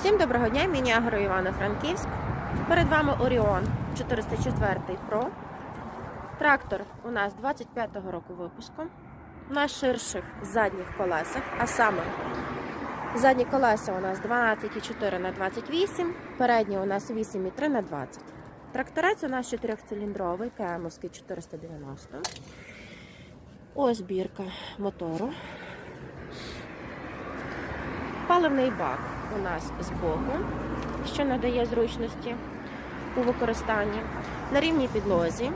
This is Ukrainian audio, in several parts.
Всім доброго дня, міні Агро Івано-Франківськ. Перед вами Оріон 404 Pro. Трактор у нас 25-го року випуску. На ширших задніх колесах, а саме задні колеса у нас 12,4 на 28, передні у нас 8,3 на 20. Тракторець у нас 4-циліндровий, КМовський 490. Ось бірка мотору. Паливний бак у нас збоку, що надає зручності у використанні. На рівній підлозі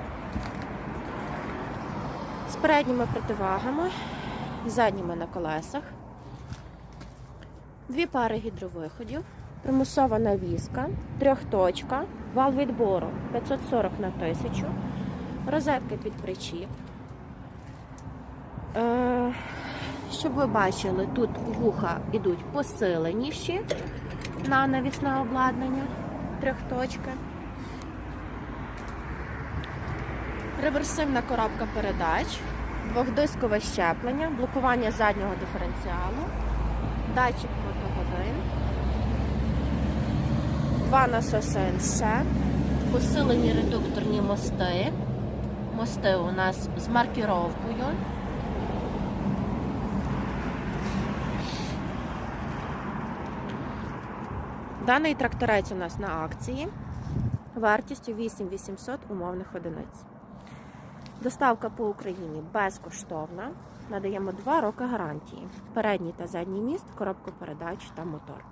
з передніми противагами, задніми на колесах, дві пари гідровиходів, примусова навіска, трьохточка, вал відбору 540 на 1000, розетка під причіп. Щоб ви бачили, тут вуха йдуть посиленіші на навісне обладнання трьохточки. Реверсивна коробка передач, двохдискове щеплення, блокування заднього диференціалу, датчик мотогодин, два насоси НШ, посилені редукторні мости. Мости у нас з маркіровкою. Даний тракторець у нас на акції вартістю 8800 умовних одиниць. Доставка по Україні безкоштовна. Надаємо 2 роки гарантії. Передній та задній міст, коробку передач та мотор.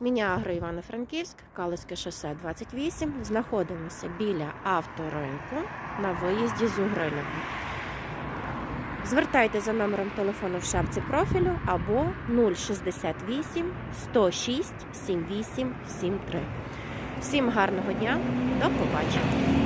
Міні-агро Івано-Франківськ, Калиське шосе 28. Знаходимося біля авторинку на виїзді з Угринова. Звертайте за номером телефону в шапці профілю або 068 106 78 73. Всім гарного дня, до побачення!